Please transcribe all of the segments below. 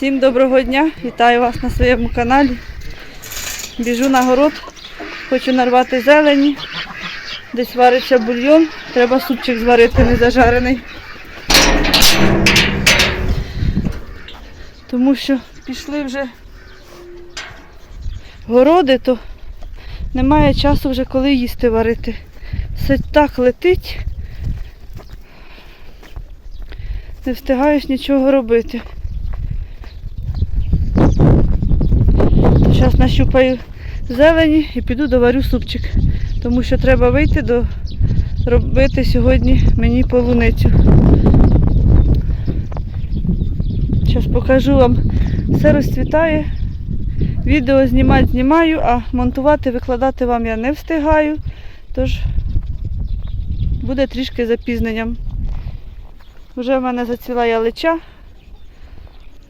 Всім доброго дня! Вітаю вас на своєму каналі. Біжу на город, хочу нарвати зелені. Десь вариться бульйон, треба супчик зварити не зажарений. Тому що пішли вже городи, то немає часу вже коли їсти варити. Все так летить. Не встигаєш нічого робити. Зараз нащупаю зелені і піду доварю супчик. Тому що треба вийти до робити сьогодні мені полуницю. Зараз покажу вам. Все розцвітає. Відео знімати знімаю, а монтувати, викладати вам я не встигаю. Тож буде трішки запізненням. Вже в мене зацвіла ялича.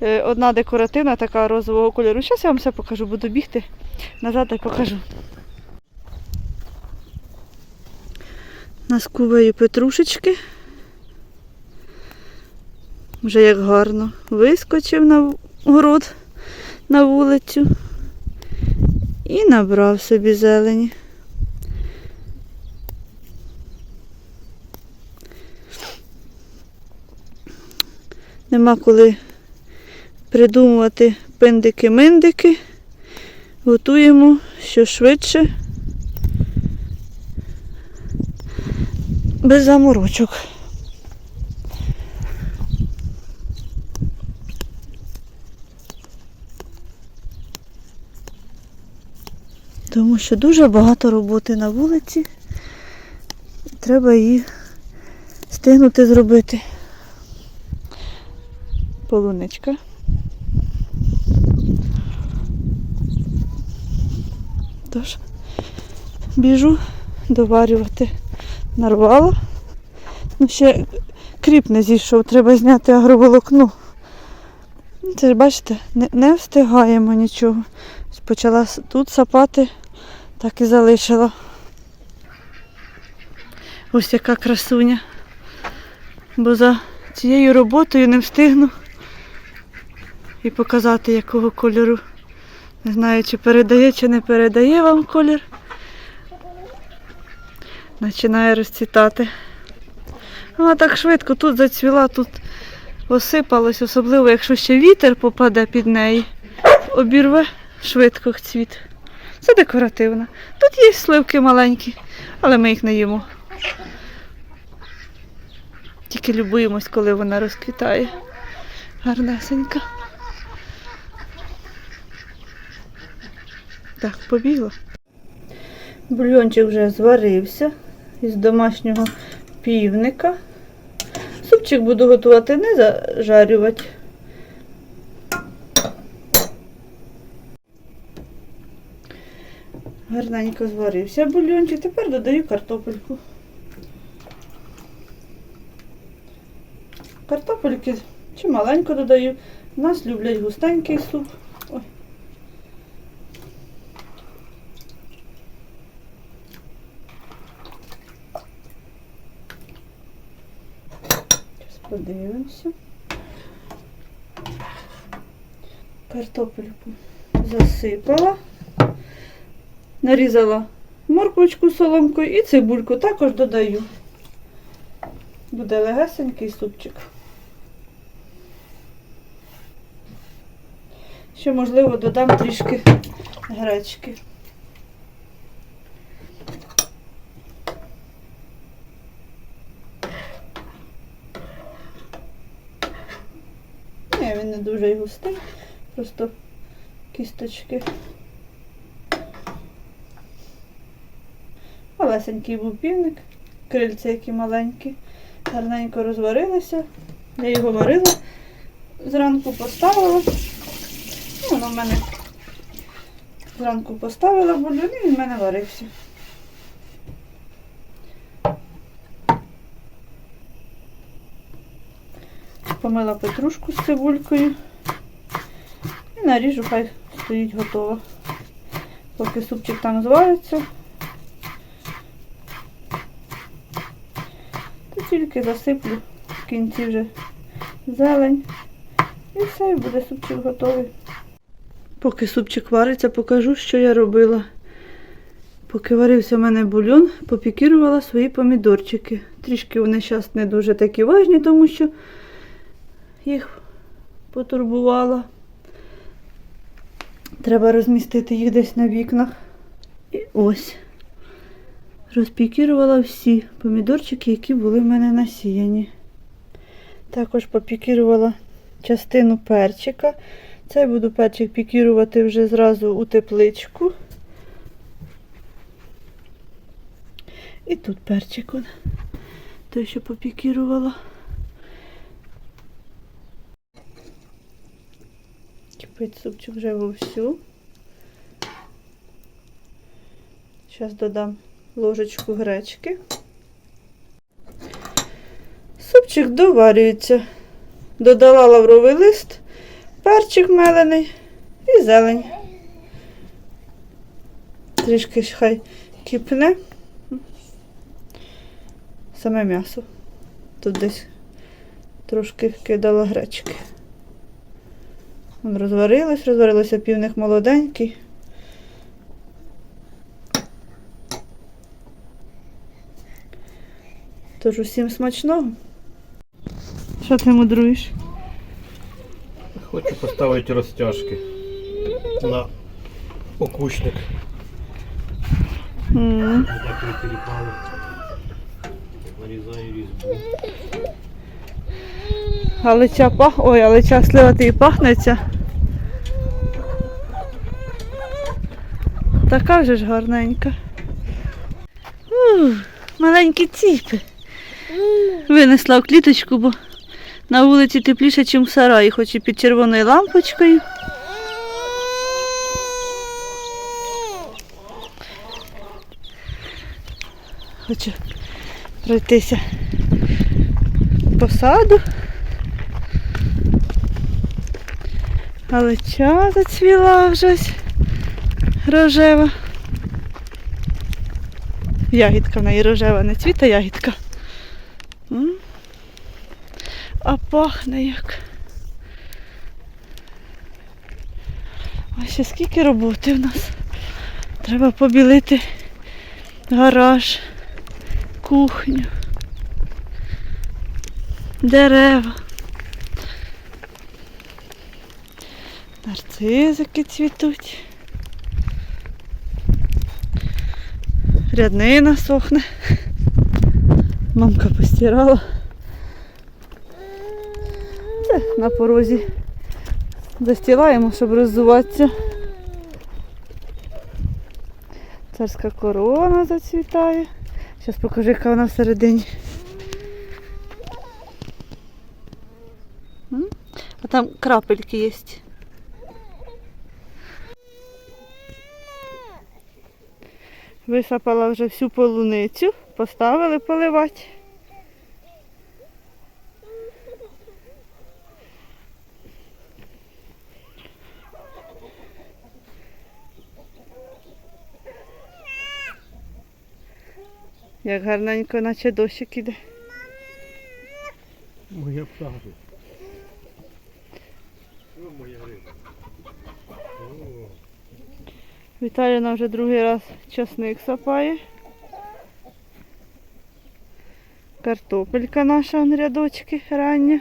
Е, Одна декоративна, така розового кольору. Зараз я вам все покажу, буду бігти назад і покажу. Наскубаю петрушечки. Вже як гарно вискочив на город, на вулицю і набрав собі зелені. Нема коли придумувати пиндики-миндики. Готуємо що швидше. Без заморочок. Тому що дуже багато роботи на вулиці. Треба її встигнути зробити. Полуничка. Тож, біжу доварювати нарвала. Ну, ще кріп не зійшов, треба зняти агроволокно. Це ж бачите, не, не встигаємо нічого. Почала тут сапати, так і залишила. Ось яка красуня. Бо за цією роботою не встигну і показати, якого кольору. Не знаю, чи передає, чи не передає вам колір. Починає розцвітати. Вона так швидко тут зацвіла, тут осипалась, особливо, якщо ще вітер попаде під неї, обірве швидко цвіт. Це декоративно. Тут є сливки маленькі, але ми їх не їмо. Тільки любуємось, коли вона розквітає. Гарнесенька. Так, побігла. Бульйончик вже зварився із домашнього півника. Супчик буду готувати, не зажарювати. Гарненько зварився бульйончик. Тепер додаю картопельку. Картопельки чи маленько додаю. Нас люблять густенький суп. Ой. Зараз подивимося. Картопельку засипала. Нарізала морквочку соломкою і цибульку також додаю. Буде легесенький супчик. Ще, можливо, додам трішки гречки. Ні, він не дуже густий, просто кісточки. Малесенький був півник, крильця які маленькі, гарненько розварилися. Я його варила, зранку поставила. Ну, воно в мене зранку поставила і він в мене варився. Помила петрушку з цибулькою і наріжу, хай стоїть готова. Поки супчик там звариться. То тільки засиплю в кінці вже зелень І все, і буде супчик готовий. Поки супчик вариться, покажу, що я робила. Поки варився в мене бульон, попікірувала свої помідорчики. Трішки вони зараз не дуже такі важні, тому що їх потурбувала. Треба розмістити їх десь на вікнах. І ось. Розпікірувала всі помідорчики, які були в мене насіяні. Також попікірувала частину перчика. Цей буду перчик пікірувати вже зразу у тепличку. І тут перчик. Той, що попікірувала. Кипить супчик вже вовсю. Зараз додам ложечку гречки. Супчик доварюється. Додала лавровий лист, перчик мелений і зелень. Трішки хай кипне. Саме м'ясо. Тут десь трошки кидала гречки. Вон розварилось, розварилося півник молоденький. Тож усім смачного. Що ти мудруєш? Хочу поставити розтяжки на окучник. М, Так не телепали. Нарізаю різьбу. Галича пах. Ой, галича слива і пахнеться. Така вже ж гарненька. Ух, маленькі ціпи. Винесла в кліточку, бо на вулиці тепліше, ніж в сараї, хоч і під червоною лампочкою. Хочу пройтися по саду. Галича зацвіла вже рожева. Ягідка в неї рожева, не цвіта ягідка. А пахне як. А ще скільки роботи в нас. Треба побілити гараж, кухню, дерева. Нарцизики цвітуть. Ряднина сохне. Мамка постирала. Це на порозі застілаємо, щоб роззуватися. Царська корона зацвітає. Зараз покажу, яка вона всередині. А там крапельки є. Висапала вже всю полуницю, поставили поливати. Як гарненько, наче дощик іде. Моя пташка. Моя риба. Віталіна вже другий раз часник сапає. Картопелька наша на рядочки рання.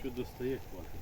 що достає, хватить.